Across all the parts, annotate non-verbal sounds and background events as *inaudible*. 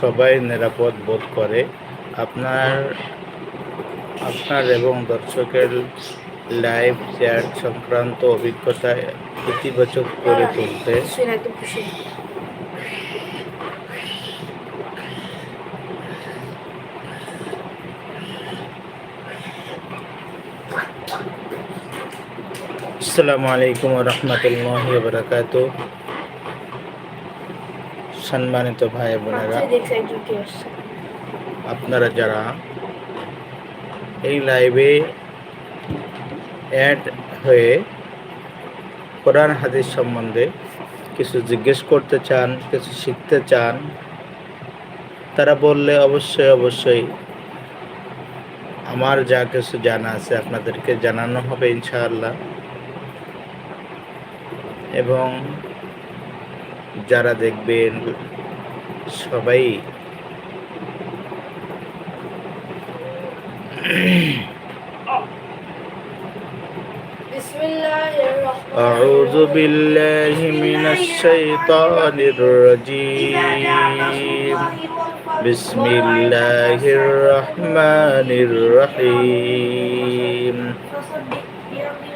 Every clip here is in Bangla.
সবাই নিরাপদ বোধ করে। আপনার আপনার এবং দর্শকের লাইভ চ্যাট সংক্রান্ত অভিজ্ঞতা ইতিবাচক করে তুলতে। আসসালামু আলাইকুম রহমতুল্লাহ বরকাত সম্মানিত ভাই বোনেরা আচ্ছা আপনারা যারা এই লাইভে অ্যাড হয়ে কোরআন হাদিস সম্বন্ধে কিছু জিজ্ঞেস করতে চান কিছু শিখতে চান তারা বললে অবশ্যই অবশ্যই আমার যা কিছু জানা আছে আপনাদেরকে জানানো হবে ইনশাআল্লাহ। এবং যারা দেখবেন সবাই বিসমিল্লাহির রহমানির أعوذ بالله من الشيطان الرجيم بسم الله الرحمن الرحيم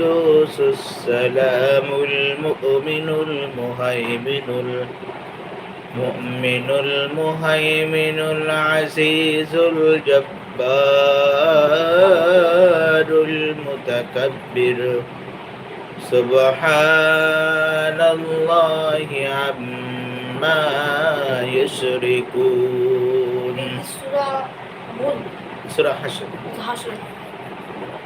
القدوس السلام المؤمن المهيمن المؤمن المهيمن العزيز الجبار المتكبر. سبحان الله عما يشركون. سورة حشر.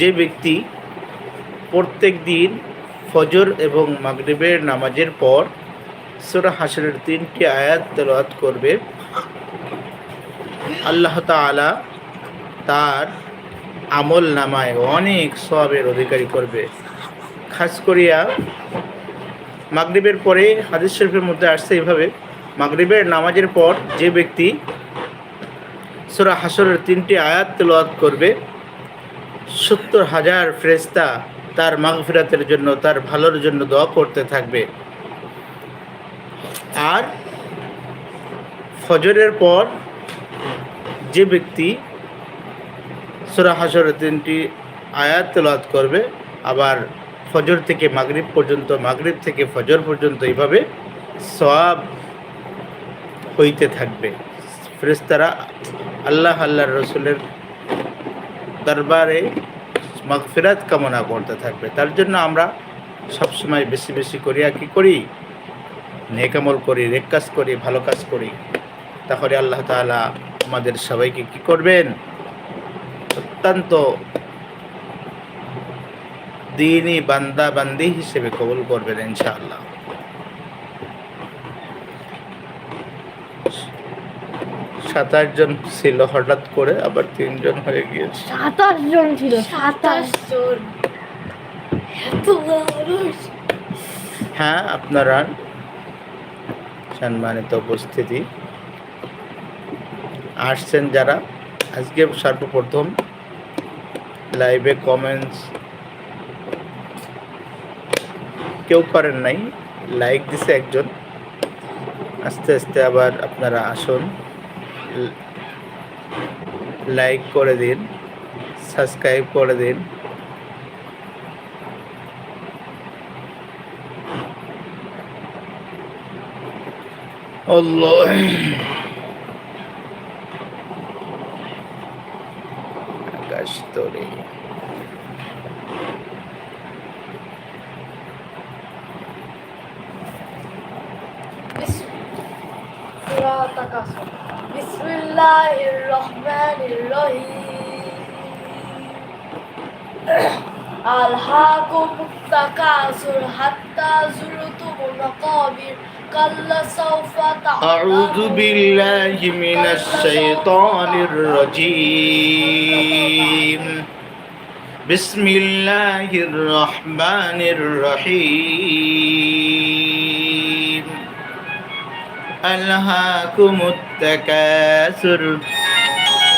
যে ব্যক্তি প্রত্যেক দিন ফজর এবং মাগরিবের নামাজের পর সূরা হাসরের তিনটি আয়াত তেলাওয়াত করবে, আল্লাহ তাআলা তার আমল নামায় অনেক সবের অধিকারী করবে। খাস করিয়া মাগরিবের পরে হাদিস শরীফের মধ্যে আসছে এইভাবে, মাগরিবের নামাজের পর যে ব্যক্তি সূরা হাসরের তিনটি আয়াত তেলাওয়াত করবে সত্তর হাজার ফ্রেস্তা তার মাগফিরাতের জন্য, তার ভালোর জন্য দোয়া করতে থাকবে। আর ফজরের পর যে ব্যক্তি সুরা হাসরের তিনটি আয়াত তেলাওয়াত করবে, আবার ফজর থেকে মাগরিব পর্যন্ত, মাগরিব থেকে ফজর পর্যন্ত এইভাবে সওয়াব হইতে থাকবে। ফেরেশতারা আল্লাহ আল্লাহর রসুলের দরবারে মাগফিরাত কামনা করতে থাকবে। তার জন্য আমরা সবসময় বেশি বেশি করিয়া কি করি? নেকামল করি রেক কাজ করি, ভালো কাজ করি। তাহলে আল্লাহ তাআলা আমাদের সবাইকে কি করবেন? অত্যন্ত দিনই বান্দা বান্দি হিসেবে কবুল করবেন ইনশাআল্লাহ। সাতাশ জন ছিল হঠাৎ করে আবার তিনজন হয়ে গিয়েছে। সাতাশ জন ছিল সাতাশ জন। এত মানুষ। হ্যাঁ আপনারা সম্মানিত উপস্থিতি। আসছেন যারা আজকে সর্বপ্রথম লাইভে কমেন্টস কেউ করেন নাই লাইক দিছে একজন আস্তে আস্তে আবার আপনারা আসুন। লাইক করে দিন সাবস্ক্রাইব করে দিন। আকাশ তোরে। بسم الله الرحمن الرحيم. *coughs* ألهاكم التكاثر حتى زرتم المقابر كلا سوف أعوذ تعلمون بالله من الشيطان الرجيم. بسم الله الرحمن الرحيم. ألهاكم التكاثر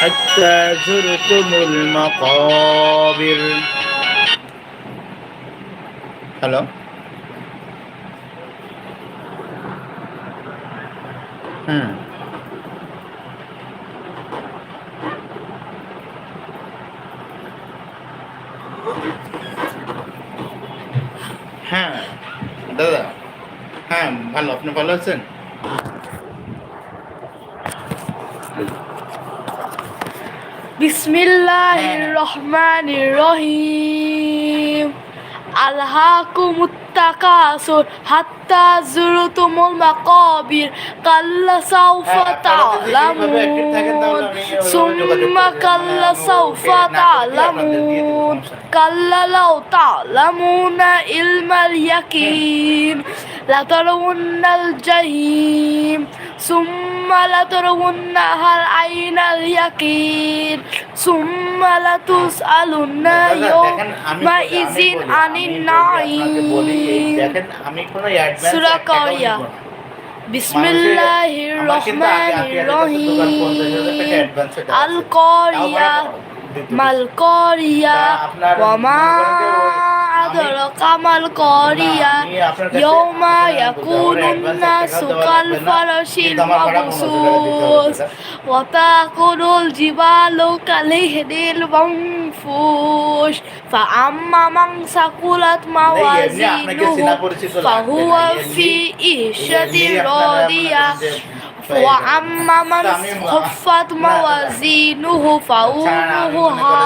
حتى زرتم المقابر হ্যালো হুম হ্যাঁ দাদা হ্যাঁ ভালো আপনি ভালো আছেন বিসমিল্লাহির রহমানির রহিম। আল্লাহ কুমুত্তাকাসুর হাত حتى زرتم المقابر كلا سوف হ্যাঁ, আপনারা যদি এইভাবে active থাকেন তাহলে تعلمون আমি ওইভাবে ثم যোগাযোগ করে كلا আমি سوف ওকে না করতে আপনাদের দিয়ে দেব, تعلمون সমস্যা নেই। كلا لو تعلمون علم اليقين لترون الجحيم ثم لترونها العين اليقين ثم لتسألن দাদা, দেখেন, আমি বলি- আমি يومئذ বলি, عن আমি যদি আপনাকে বলি, এই النعيم দেখেন আমি কোনো অ্যাডভান্স সুরা কাউরিয়া বিসমিল্লাহির রহমানির রহিম আল কারিয়া মাল কারিয়া ওয়া মা القارية وما أدرك ما القارية يوم يكون الناس كالفرش المبثوث وتأكل الجبال كالهن المنفوش فأما من ثقلت موازينه فهو في عيشة راضية وأما من خفت موازينه فأمه هاوية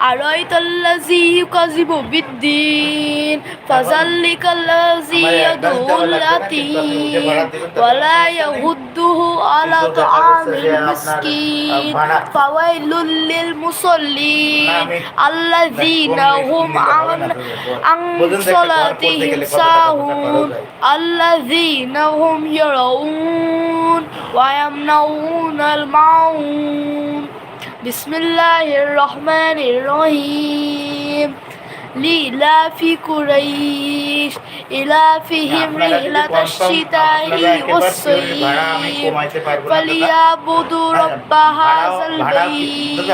না। الله الرحمن الرحيم أرأيت الذي يكذب بالدين فذلك الذي يدعو اليتيم ولا يهده على طعام المسكين فويل للمصلين الذين هم عن عن صلاتهم ساهون الذين هم يرون ويمنعون المعون بسم الله الرحمن الرحيم لإلاف قريش إلافهم رحلة الشتاء والصيف فليعبدوا رب هذا البيت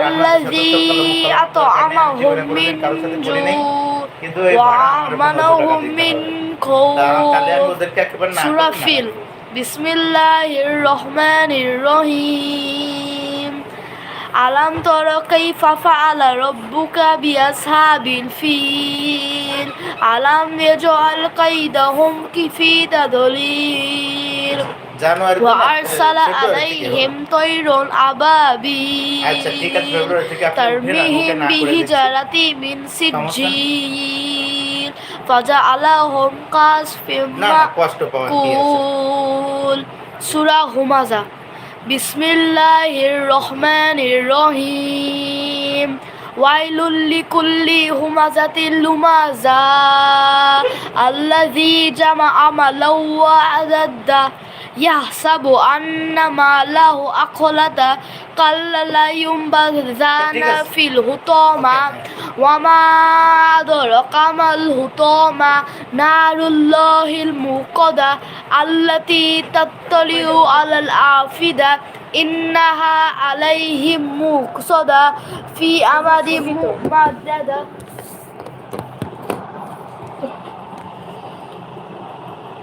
الذي أطعمهم من جوع وآمنهم من خوف سورة بسم الله الرحمن الرحيم ألم تر كيف فعل ربك بأصحاب الفيل ألم يجعل قيدهم في تضليل وأرسل عليهم طير أبابيل ترميهم بهجرة من سجيل فجعلهم كعصف مأكول سورة همزة বিসমিল্লাহির রহমানির রহিম ওয়াইলুল্লি কুল্লি হুমাজাতিল লুমাজা। আল্লাযী জামা মালাও ওয়া আদাদ্দা ইয়াহসাবু আন্না মালাহু আখলাদা কাল্লা লা ইউমবাযানা ফিল হুতামা ওয়ামা আদরাকা মাল হুতামা নারুল্লাহিল মুকাদা আল্লাতী তাত্তালিউ আলাল আফিদা ইন্নাহা আলাইহিম মুকসাদা ফি আমাদি মুমাদ্দাদা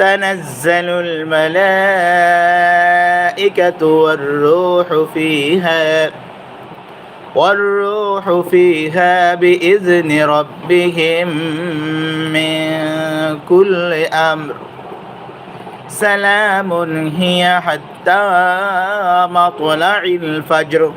تنزل الملائكة والروح فيها والروح فيها بإذن ربهم من كل أمر. سلام هي حتى مطلع الفجر.